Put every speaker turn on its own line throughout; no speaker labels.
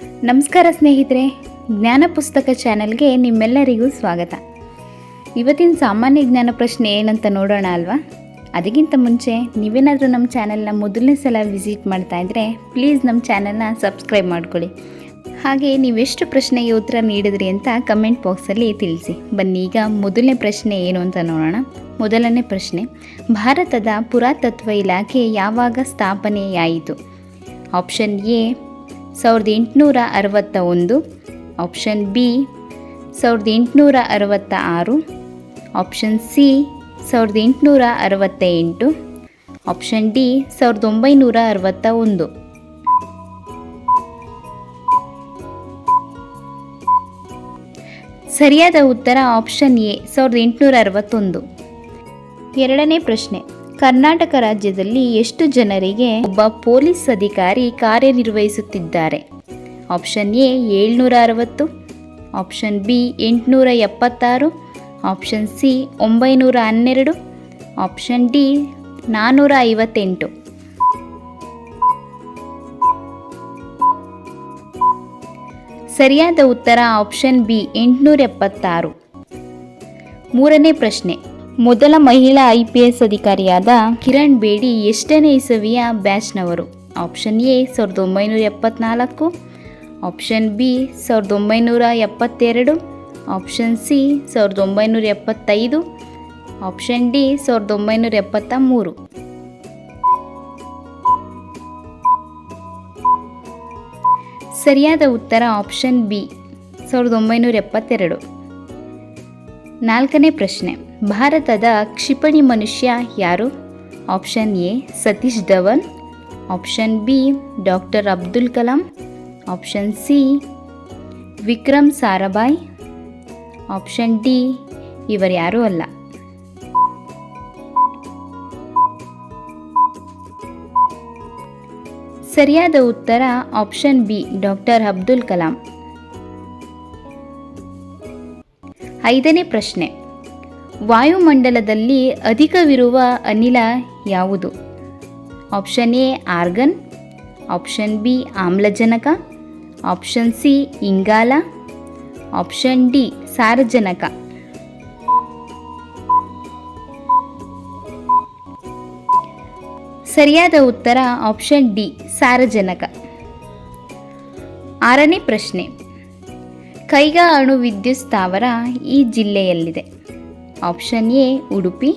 ನಮಸ್ಕಾರ ಸ್ನೇಹಿತರೆ, ಜ್ಞಾನ ಪುಸ್ತಕ ಚಾನಲ್ಗೆ ನಿಮ್ಮೆಲ್ಲರಿಗೂ ಸ್ವಾಗತ. ಇವತ್ತಿನ ಸಾಮಾನ್ಯ ಜ್ಞಾನ ಪ್ರಶ್ನೆ ಏನಂತ ನೋಡೋಣ ಅಲ್ವಾ? ಅದಕ್ಕಿಂತ ಮುಂಚೆ ನೀವೇನಾದರೂ ನಮ್ಮ ಚಾನೆಲ್ನ ಮೊದಲನೇ ಸಲ ವಿಸಿಟ್ ಮಾಡ್ತಾ ಇದ್ದರೆ ಪ್ಲೀಸ್ ನಮ್ಮ ಚಾನೆಲ್ನ ಸಬ್ಸ್ಕ್ರೈಬ್ ಮಾಡ್ಕೊಳ್ಳಿ. ಹಾಗೆ ನೀವೆಷ್ಟು ಪ್ರಶ್ನೆಗೆ ಉತ್ತರ ನೀಡಿದ್ರಿ ಅಂತ ಕಮೆಂಟ್ ಬಾಕ್ಸಲ್ಲಿ ತಿಳಿಸಿ. ಬನ್ನಿ, ಈಗ ಮೊದಲನೇ ಪ್ರಶ್ನೆ ಏನು ಅಂತ ನೋಡೋಣ. ಮೊದಲನೇ ಪ್ರಶ್ನೆ, ಭಾರತದ ಪುರಾತತ್ವ ಇಲಾಖೆ ಯಾವಾಗ ಸ್ಥಾಪನೆಯಾಯಿತು? ಆಪ್ಷನ್ ಎ ಸಾವಿರದ ಎಂಟುನೂರ ಅರವತ್ತ ಒಂದು. ಆಪ್ಷನ್ ಬಿ ಸಾವಿರದ ಎಂಟುನೂರ ಅರವತ್ತ ಆರು. ಆಪ್ಷನ್ ಸಿ ಸಾವಿರದ ಎಂಟುನೂರ ಅರವತ್ತ ಎಂಟು ಆಪ್ಷನ್ ಡಿ ಸಾವಿರದ ಒಂಬೈನೂರ ಅರವತ್ತ ಒಂದು. ಸರಿಯಾದ ಉತ್ತರ ಆಪ್ಷನ್ ಎ ಸಾವಿರದ ಎಂಟುನೂರ ಅರವತ್ತೊಂದು. ಎರಡನೇ ಪ್ರಶ್ನೆ. ಕರ್ನಾಟಕ ರಾಜ್ಯದಲ್ಲಿ ಎಷ್ಟು ಜನರಿಗೆ ಒಬ್ಬ ಪೊಲೀಸ್ ಅಧಿಕಾರಿ ಕಾರ್ಯನಿರ್ವಹಿಸುತ್ತಿದ್ದಾರೆ? ಆಪ್ಷನ್ ಎ ಏಳ್ನೂರ ಅರವತ್ತು ಆಪ್ಷನ್ ಬಿ ಎಂಟುನೂರ ಎಪ್ಪತ್ತಾರು ಆಪ್ಷನ್ ಸಿ ಒಂಬೈನೂರ ಹನ್ನೆರಡು ಆಪ್ಷನ್ ಡಿ ನಾನ್ನೂರ ಐವತ್ತೆಂಟು ಸರಿಯಾದ ಉತ್ತರ ಆಪ್ಷನ್ ಬಿ ಎಂಟುನೂರ ಎಪ್ಪತ್ತಾರು ಮೂರನೇ ಪ್ರಶ್ನೆ. ಮೊದಲ ಮಹಿಳಾ ಐ ಪಿ ಎಸ್ ಅಧಿಕಾರಿಯಾದ ಕಿರಣ್ ಬೇಡಿ ಎಷ್ಟನೇ ಇಸವಿಯ ಬ್ಯಾಚ್ನವರು? ಆಪ್ಷನ್ ಎ, ಸಾವಿರದ ಒಂಬೈನೂರ ಎಪ್ಪತ್ನಾಲ್ಕು. ಆಪ್ಷನ್ ಬಿ, ಸಾವಿರದ ಒಂಬೈನೂರ ಎಪ್ಪತ್ತೆರಡು. ಆಪ್ಷನ್ ಸಿ, ಸಾವಿರದ ಒಂಬೈನೂರ ಎಪ್ಪತ್ತೈದು. ಆಪ್ಷನ್ ಡಿ, ಸಾವಿರದ ಒಂಬೈನೂರ ಎಪ್ಪತ್ತ ಮೂರು. ಸರಿಯಾದ ಉತ್ತರ ಆಪ್ಷನ್ ಬಿ, ಸಾವಿರದ ಒಂಬೈನೂರ ಎಪ್ಪತ್ತೆರಡು. ನಾಲ್ಕನೇ ಪ್ರಶ್ನೆ. ಭಾರತದ ಕ್ಷಿಪಣಿ ಮನುಷ್ಯ ಯಾರು? Option A, Satish Dhawan. Option B, doctor Abdul Kalam. Option C, Vikram Sarabhai. Option D ಇವರ್ಯಾರೂ ಅಲ್ಲ. ಸರಿಯಾದ ಉತ್ತರ option B, doctor Abdul Kalam. ಐದನೇ ಪ್ರಶ್ನೆ. ವಾಯುಮಂಡಲದಲ್ಲಿ ಅಧಿಕವಿರುವ ಅನಿಲ ಯಾವುದು? Option A, argon. Option B, ಆಮ್ಲಜನಕ. ಆಪ್ಷನ್ ಸಿ, ಇಂಗಾಲ. ಆಪ್ಷನ್ ಡಿ, ಸಾರಜನಕ. ಸರಿಯಾದ ಉತ್ತರ ಆಪ್ಷನ್ ಡಿ, ಸಾರಜನಕ. ಆರನೇ ಪ್ರಶ್ನೆ. ಕೈಗಾ ಅಣು ವಿದ್ಯುತ್ ಸ್ಥಾವರ ಈ ಜಿಲ್ಲೆಯಲ್ಲಿದೆ. Option A Udupi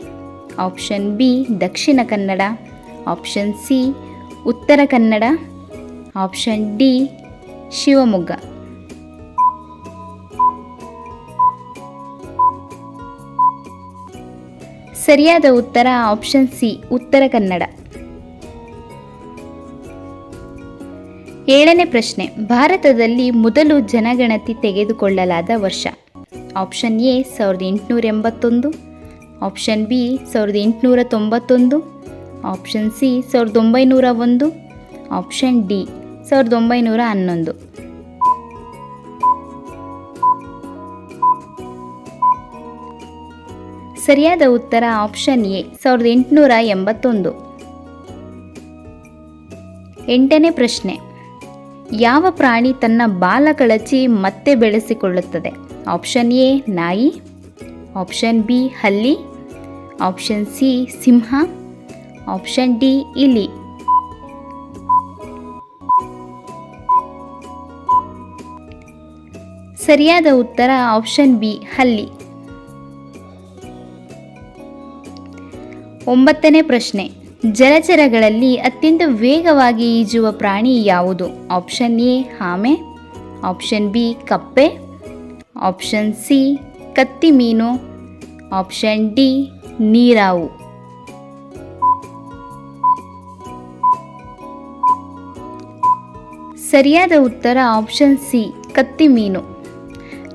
option B Dakshina Kannada option C Uttara Kannada option D Shivamogga ಸರಿಯಾದ ಉತ್ತರ ಆಪ್ಷನ್ ಸಿ ಉತ್ತರ ಕನ್ನಡ ಏಳನೇ ಪ್ರಶ್ನೆ, ಭಾರತದಲ್ಲಿ ಮೊದಲು ಜನಗಣತಿ ತೆಗೆದುಕೊಳ್ಳಲಾದ ವರ್ಷ. ಆಪ್ಷನ್ ಎ ಸಾವಿರದ ಎಂಟುನೂರ ಎಂಬತ್ತೊಂದು, ಆಪ್ಷನ್ ಬಿ ಸಾವಿರದ ಎಂಟುನೂರ ತೊಂಬತ್ತೊಂದು, ಆಪ್ಷನ್ ಸಿ ಸಾವಿರದ ಒಂಬೈನೂರ ಒಂದು, ಆಪ್ಷನ್ ಡಿ ಸಾವಿರದ ಒಂಬೈನೂರ ಹನ್ನೊಂದು. ಸರಿಯಾದ ಉತ್ತರ ಆಪ್ಷನ್ ಎ ಸಾವಿರದ ಎಂಟುನೂರ ಎಂಬತ್ತೊಂದು. ಎಂಟನೇ ಪ್ರಶ್ನೆ. ಯಾವ ಪ್ರಾಣಿ ತನ್ನ ಬಾಲ ಕಳಚಿ ಮತ್ತೆ ಬೆಳೆಸಿಕೊಳ್ಳುತ್ತದೆ? ಆಪ್ಷನ್ ಎ ನಾಯಿ. ಆಪ್ಷನ್ ಬಿ ಹಲ್ಲಿ. ಆಪ್ಷನ್ ಸಿ ಸಿಂಹ. ಆಪ್ಷನ್ ಡಿ ಇಲಿ. ಸರಿಯಾದ ಉತ್ತರ ಆಪ್ಷನ್ ಬಿ ಹಲ್ಲಿ. ಒಂಬತ್ತನೇ ಪ್ರಶ್ನೆ. ಜಲಚರಗಳಲ್ಲಿ ಅತ್ಯಂತ ವೇಗವಾಗಿ ಈಜುವ ಪ್ರಾಣಿ ಯಾವುದು? ಆಪ್ಷನ್ ಎ ಆಮೆ ಆಪ್ಷನ್ ಬಿ ಕಪ್ಪೆ. ಆಪ್ಷನ್ ಸಿ ಕತ್ತಿ ಮೀನು. ಆಪ್ಷನ್ ಡಿ ನೀರಾವು. ಸರಿಯಾದ ಉತ್ತರ ಆಪ್ಷನ್ ಸಿ ಕತ್ತಿ ಮೀನು.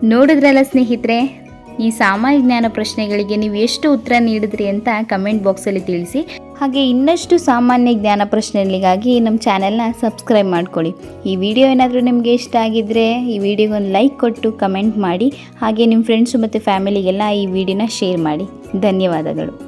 ನೋಡಿದ್ರಲ್ಲ ಸ್ನೇಹಿತರೆ? ಈ ಸಾಮಾನ್ಯ ಜ್ಞಾನ ಪ್ರಶ್ನೆಗಳಿಗೆ ನೀವು ಎಷ್ಟು ಉತ್ತರ ನೀಡಿದ್ರಿ ಅಂತ ಕಮೆಂಟ್ ಬಾಕ್ಸಲ್ಲಿ ತಿಳಿಸಿ. ಹಾಗೆ ಇನ್ನಷ್ಟು ಸಾಮಾನ್ಯ ಜ್ಞಾನ ಪ್ರಶ್ನೆಗಳಿಗಾಗಿ ನಮ್ಮ ಚಾನೆಲ್ನ ಸಬ್ಸ್ಕ್ರೈಬ್ ಮಾಡ್ಕೊಳ್ಳಿ. ಈ ವಿಡಿಯೋ ಏನಾದರೂ ನಿಮಗೆ ಇಷ್ಟ ಆಗಿದ್ದರೆ ಈ ವಿಡಿಯೋಗೊಂದು ಲೈಕ್ ಕೊಟ್ಟು ಕಮೆಂಟ್ ಮಾಡಿ. ಹಾಗೆ ನಿಮ್ಮ ಫ್ರೆಂಡ್ಸು ಮತ್ತು ಫ್ಯಾಮಿಲಿಗೆಲ್ಲ ಈ ವಿಡಿಯೋನ ಶೇರ್ ಮಾಡಿ. ಧನ್ಯವಾದಗಳು.